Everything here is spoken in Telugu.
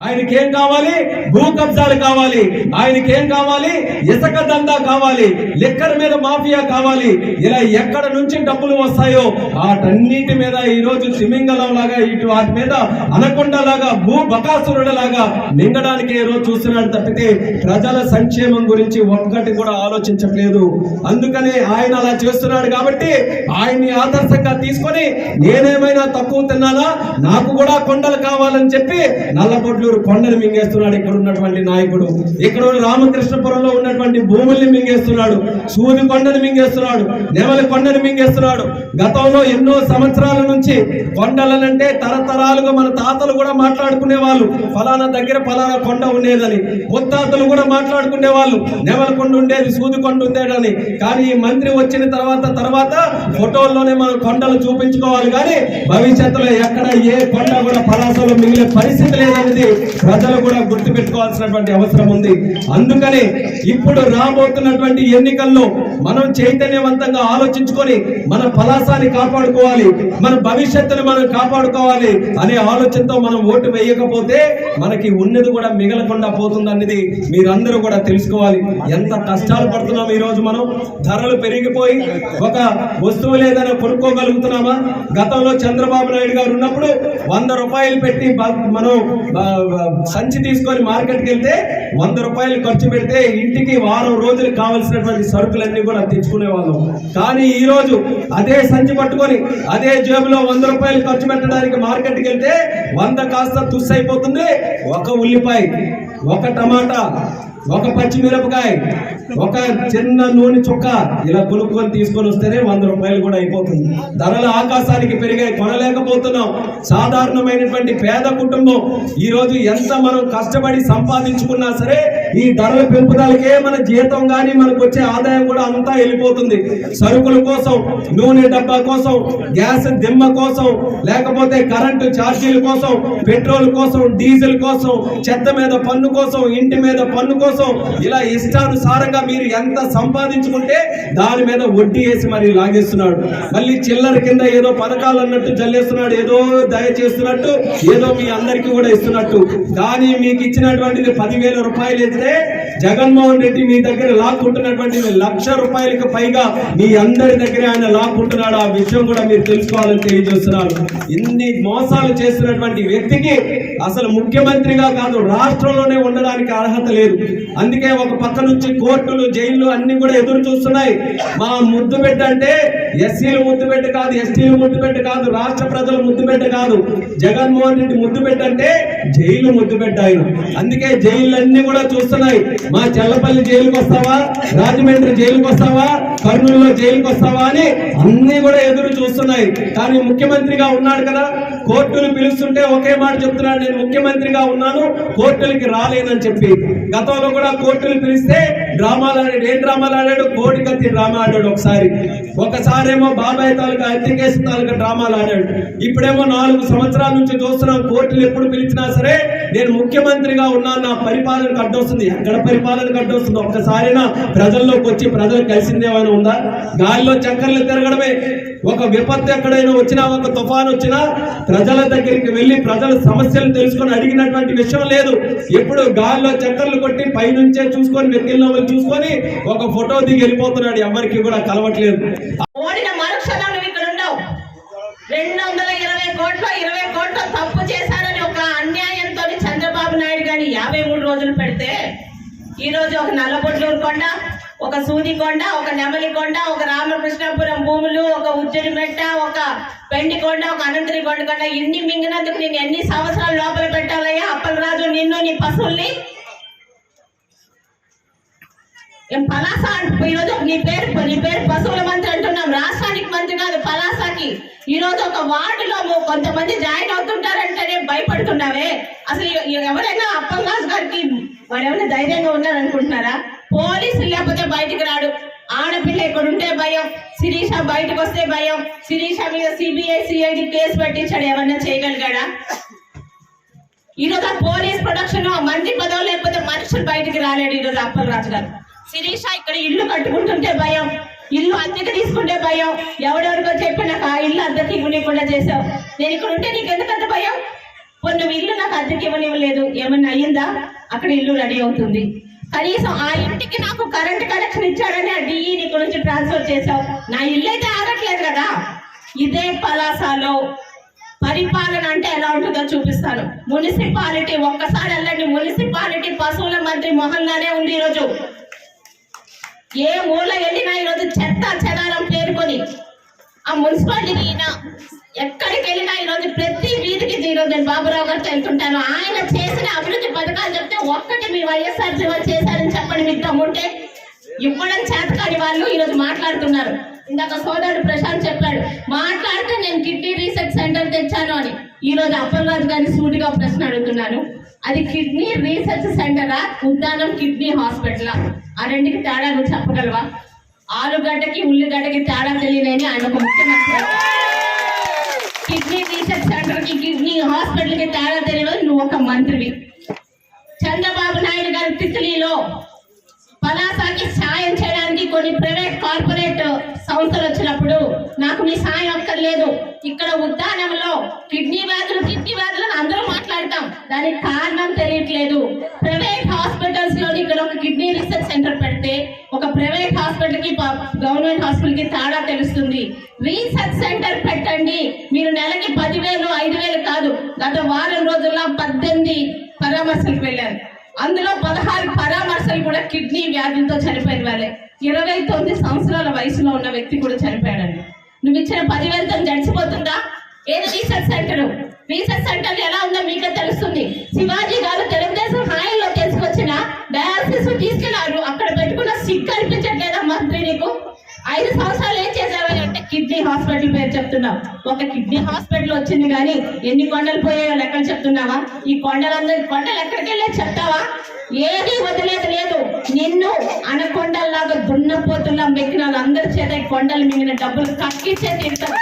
ఆయనకి ఏం కావాలి? భూ కబ్జాలు కావాలి. ఆయనకి ఏం కావాలి? ఇసుక దందా కావాలి. లెక్కల మీద మాఫియా కావాలి. ఇలా ఎక్కడ నుంచి డబ్బులు వస్తాయో వాటన్నిటి మీద ఈ రోజు తిమింగలం లాగా ఇటు వాటి మీద అనకొండ లాగా భూ బకాసురుడు లాగా మింగడానికి ఈ రోజు చూస్తున్నాడు తప్పితే ప్రజల సంక్షేమం గురించి ఒక్కటి కూడా ఆలోచించట్లేదు. అందుకనే ఆయన అలా చేస్తున్నాడు కాబట్టి ఆయన్ని ఆదర్శంగా తీసుకొని నేనేమైనా తక్కువ తిన్నానా? నాకు కూడా కొండలు కావాలని చెప్పి నల్లబొడ్లూరు కొండలు మింగేస్తున్నాడు ఇక్కడ ఉన్నటువంటి నాయకుడు. ఇక్కడ రామకృష్ణపురంలో ఉన్నటువంటి భూముల్ని మింగేస్తున్నాడు. సూది కొండను మింగేస్తున్నాడు. నెమలి కొండను మింగేస్తున్నాడు. గతంలో ఎన్నో సంవత్సరాల నుంచి కొండలనంటే తరతరాలుగా మన తాతలు కూడా మాట్లాడుకునే వాళ్ళు ఫలానా దగ్గర ఫలానా కొండ ఉండేదని. ముత్తాతలు కూడా మాట్లాడుకునే వాళ్ళు నెమలి కొండ ఉండేది సూది కొండ ఉండేదని. కానీ ఈ మంత్రి వచ్చిన తర్వాత తర్వాత ఫోటోల్లోనే మనం కొండలు చూపించుకోవాలి. కానీ భవిష్యత్తులో ఎక్కడ ఏ కొండ కూడా పలాసలో మిగిలే పరిస్థితి లేదనేది ప్రజలు కూడా గుర్తు పెట్టుకోవాల్సినటువంటి అవసరం ఉంది. అందుకనే ఇప్పుడు రాబోతున్నటువంటి ఎన్నికల్లో మనం చైతన్యవంతంగా ఆలోచించుకొని మన పలాసాన్ని కాపాడుకోవాలి మన భవిష్యత్తును మనం కాపాడుకోవాలి అనే ఆలోచనతో మనం ఓటు వేయకపోతే మనకి ఉన్నది కూడా మిగలకుండా పోతుంది అనేది మీరందరూ కూడా తెలుసుకోవాలి. ఎంత కష్టాలు పడుతున్నాం ఈరోజు మనం? ధరలు పెరిగిపోయి ఒక వస్తువు లేదని కొనుక్కోగలుగుతున్నామా? గతంలో చంద్రబాబు నాయుడు గారు ఉన్నప్పుడు వంద రూపాయలు పెట్టి మనం సంచి తీసుకొని మార్కెట్కి వెళ్తే వంద రూపాయలు ఖర్చు పెడితే ఇంటికి వారం రోజులు కావలసినటువంటి సరుకులన్నీ కూడా తెచ్చుకునే వాళ్ళం. కానీ ఈరోజు అదే సంచి పట్టుకొని అదే జేబులో వంద రూపాయలు ఖర్చు పెట్టడానికి మార్కెట్కి వెళ్తే వంద కాస్త తుస్సు అయిపోతుంది ఒక ఉల్లిపాయ ఒక టమాటా ఒక పచ్చిమిరపకాయ ఒక చిన్న నూనె చుక్క. ఇలా కొనుక్కొని తీసుకొని వస్తేనే వంద రూపాయలు కూడా అయిపోతుంది. ధరలు ఆకాశానికి పెరిగాయి కొనలేకపోతున్నాం. సాధారణమైనటువంటి పేద కుటుంబం ఈరోజు ఎంత మనం కష్టపడి సంపాదించుకున్నా సరే ఈ ధరల పెంపుదలకే మన జీతం కానీ మనకు వచ్చే ఆదాయం కూడా అంతా వెళ్ళిపోతుంది. సరుకుల కోసం నూనె డబ్బా కోసం గ్యాస్ దిమ్మ కోసం లేకపోతే కరెంటు ఛార్జీల కోసం పెట్రోల్ కోసం డీజిల్ కోసం చెత్త మీద పన్ను కోసం ఇంటి మీద పన్ను కోసం ఇలా ఇష్టానుసారంగా మీరు ఎంత సంపాదించుకుంటే దాని మీద వడ్డీ వేసి మరి లాగేస్తున్నాడు. మళ్ళీ చిల్లర కింద ఏదో పథకాలు అన్నట్టు చల్లేస్తున్నాడు ఏదో దయ చేస్తున్నట్టు ఏదో మీ అందరికీ కూడా ఇస్తున్నట్టు. కానీ మీకు ఇచ్చినటువంటిది పదివేల రూపాయలు ఇస్తే జగన్మోహన్ రెడ్డి మీ దగ్గర లాక్కుంటున్నటువంటి లక్ష రూపాయలకు పైగా మీ అందరి దగ్గర ఆయన లాక్కుంటున్నాడు. ఆ విషయం కూడా మీరు తెలుసుకోవాలని తెలియజేస్తున్నారు ఇన్ని మోసాలు చేస్తున్నటువంటి వ్యక్తికి అసలు ముఖ్యమంత్రిగా కాదు రాష్ట్రంలోనే ఉండడానికి అర్హత లేదు. అందుకే ఒక పక్క నుంచి కోర్టులు జైళ్ళు అన్ని కూడా ఎదురు చూస్తున్నాయి. మా ముద్దు బిడ్డ అంటే ఎస్సీలు ముద్దు బిడ్డ కాదు ఎస్టీలు ముద్దు బిడ్డ కాదు రాష్ట్ర ప్రజల ముద్దు బిడ్డ కాదు. జగన్మోహన్ రెడ్డి ముద్దు బిడ్డ అంటే జైలు ముద్దు బిడ్డ ఆయన. అందుకే జైళ్ళన్నీ కూడా కూడా చూస్తున్నాయి. మా చెల్లపల్లి జైలుకి వస్తావా? రాజమండ్రి జైలుకి వస్తావా? కర్నూలులో జైలుకి వస్తావా అని అన్ని కూడా ఎదురు చూస్తున్నాయి. కానీ ముఖ్యమంత్రిగా ఉన్నాడు కదా. కోర్టులు పిలుస్తుంటే ఒకే మాట చెప్తున్నాడు. నేను ముఖ్యమంత్రిగా ఉన్నాను కోర్టులకి రాలేనని చెప్పి. గతంలో కూడా కోర్టులు పిలిస్తే డ్రామాలు ఆడాడు. ఏం డ్రామాలు ఆడాడు? కోటి కత్తి డ్రామా ఆడాడు ఒకసారి. ఒకసారేమో బాబాయ్ తాలూకా హత్య తాలూకా డ్రామాలు ఆడాడు. ఇప్పుడేమో నాలుగు సంవత్సరాల నుంచి చూస్తున్నాం. కోర్టులు ఎప్పుడు పిలిచినా సరే నేను ముఖ్యమంత్రిగా ఉన్నాను నా పరిపాలనకు అడ్డొస్తుంది ఎక్కడ పరిపాలనకు అడ్డొస్తుంది ఒక్కసారైనా ప్రజల్లోకి వచ్చి ప్రజలు కలిసింది ఏమైనా ఉందా? గాలిలో చక్కర్లు తిరగడమే. ఒక విపత్తు ఎక్కడైనా వచ్చినా ఒక తుఫాన్ వచ్చినా ప్రజల దగ్గరికి వెళ్ళి ప్రజల సమస్యలు తెలుసుకొని అడిగినటువంటి విషయం లేదు. ఎప్పుడు గాలిలో చక్కర్లు కొట్టి పైనుంచే చూసుకొని వెతికిల్లో చూసుకొని ఒక ఫోటో దిగి వెళ్ళిపోతున్నాడు. ఎవరికి కూడా కలవట్లేదు. రెండు వందల ఇరవై కోట్లు ఇరవై కోట్లు తప్పు చేశారు చంద్రబాబు యాభై మూడు రోజులు పెడితే ఈ రోజు ఒక నల్లబొట్లూరు కొండ ఒక సూది కొండ ఒక నెమలి కొండ ఒక రామకృష్ణాపురం భూములు ఒక ఉజ్జడిమెట్ట ఒక పెండి కొండ ఒక అనంతరి కొండ కొండ ఇన్ని మింగినందుకు నేను ఎన్ని సంవత్సరాలు లోపల పెట్టాలయ్యా? అప్పలరాజు నిన్ను నీ పశువుల్ని? పలాస అంట ఈరోజు నీ పేరు నీ పేరు పశువుల మంత్రి అంటున్నాం రాష్ట్రానికి మంత్రి కాదు పలాసకి ఈ రోజు ఒక వార్డులో కొంతమంది జాయిన్ అవుతుంటారంటేనే భయపడుతున్నావే. అసలు ఎవరైనా ఎవరైనా అప్పలరాజు గారికి మరెవరైనా ధైర్యంగా ఉన్నారనుకుంటున్నారా? పోలీసులు లేకపోతే బయటికి రాడు. ఆడపిల్ల ఇక్కడ ఉంటే భయం. శిరీష బయటకు వస్తే భయం. శిరీష మీద సిబిఐ సిఐడి కేసు పెట్టించాడు ఏమన్నా చేయగలిగాడా? ఈరోజు ఆ పోలీస్ ప్రొడక్షన్ మంత్రి పదవి లేకపోతే మనుషులు బయటికి రాలేడు ఈరోజు అప్పలరాజు గారు. శిరీష ఇక్కడ ఇల్లు కట్టుకుంటుంటే భయం. ఇల్లు అద్దెకి తీసుకుంటే భయం. ఎవడెవరికో చెప్పి నాకు ఆ ఇల్లు అద్దెకి ఇవ్వనీయకుండా చేసావు నేను ఇక్కడ ఉంటే నీకు ఎందుకంత భయం? కొన్ని ఇల్లు నాకు అద్దెకి ఇవ్వనివ్వలేదు. ఏమన్నా అయ్యిందా? అక్కడ ఇల్లు రెడీ అవుతుంది. కనీసం ఆ ఇంటికి నాకు కరెంట్ కనెక్షన్ ఇచ్చాడని ఆ డిఈని ఇక్కడ నుంచి ట్రాన్స్ఫర్ చేశావు. నా ఇల్లు అయితే ఆగట్లేదు కదా? ఇదే పలాసాలో. పరిపాలన అంటే ఎలా ఉంటుందో చూపిస్తాను. మున్సిపాలిటీ ఒక్కసారి వెళ్ళండి మున్సిపాలిటీ పశువుల మంత్రి మొహంగానే ఉంది ఈరోజు. ఏ మూల వెళ్ళినా ఈరోజు చెత్త చెదారం పేరుకొని ఆ మున్సిపాలిటీ ఈయన ఎక్కడికి వెళ్ళినా ఈరోజు ప్రతి వీధికి ఈరోజు నేను బాబురావు గారితో వెళ్తుంటాను. ఆయన చేసిన అభివృద్ధి పథకాలు చెప్తే ఒక్కటి మీ వైఎస్ఆర్ చేశారని చెప్పండి మీకు దమ్ముంటే ఇవ్వడం చేతకాని వాళ్ళు ఈరోజు మాట్లాడుతున్నారు. ఇందాక సోదరుడు ప్రశాంత్ చెప్పాడు మాట్లాడితే నేను కిడ్నీ రీసెర్చ్ సెంటర్ తెచ్చాను అని. ఈ రోజు అప్పలరాజు గారిని సూటిగా ప్రశ్న అడుగుతున్నాను. అది kidney research సెంటరా? Uddanam kidney hospital? ఆ రెండుకి తేడా నువ్వు చెప్పగలవా? ఆలుగడ్డకి ఉల్లిగడ్డకి తేడా తెలియలేని ఆయన ఒక ముఖ్యమంత్రి కిడ్నీ రీసెర్చ్ సెంటర్కి కిడ్నీ హాస్పిటల్కి తేడా తెలియదు నువ్వు ఒక మంత్రివి. చంద్రబాబు నాయుడు గారి తిత్లీలో పలాసాకి సాయం చేయడానికి కొన్ని ప్రైవేట్ కార్పొరేట్ సంస్థలు వచ్చినప్పుడు నాకు మీ సాయం అక్కర్లేదు. ఇక్కడ ఉద్యానంలో కిడ్నీ వ్యాధులు కిడ్నీ వ్యాధులు అందరూ మాట్లాడతాం. దానికి కారణం తెలియట్లేదు. ప్రైవేట్ హాస్పిటల్స్లో ఇక్కడ ఒక కిడ్నీ రీసెర్చ్ సెంటర్ ఒక ప్రైవేట్ హాస్పిటల్కి గవర్నమెంట్ హాస్పిటల్కి తేడా తెలుస్తుంది. రీసెర్చ్ సెంటర్ పెట్టండి. మీరు నెలకి పదివేలు ఐదు వేలు కాదు గత వారం రోజుల్లో పద్దెనిమిది పరామర్శలకు వెళ్ళారు. అందులో పదహారు పరామర్శలు కూడా కిడ్నీ వ్యాధులతో చనిపోయిన వాళ్ళే. ఇరవై తొమ్మిది సంవత్సరాల వయసులో ఉన్న వ్యక్తి కూడా చనిపోయాడండి. నువ్వు ఇచ్చిన పదివేలతో జడిచిపోతుందా ఏది రీసెర్చ్ సెంటర్. రీసెర్చ్ సెంటర్ ఎలా ఉందో మీకే తెలుస్తుంది. శివాజీ గారు ఐదు సంవత్సరాలు ఏం చేసేవాళ్ళు అంటే కిడ్నీ హాస్పిటల్ పేరు చెప్తున్నాం. ఒక కిడ్నీ హాస్పిటల్ వచ్చింది కానీ ఎన్ని కొండలు పోయాయో లెక్కలు చెప్తున్నావా? ఈ కొండలందరి కొండలు ఎక్కడికి వెళ్ళే చెప్తావా? ఏది వదిలేదు లేదు. నిన్ను అనకొండల్లాగా దున్నపోతున్న మెక్కిన వాళ్ళందరి చేత ఈ కొండలు మిగిలిన డబ్బులు కక్కించే తింటాం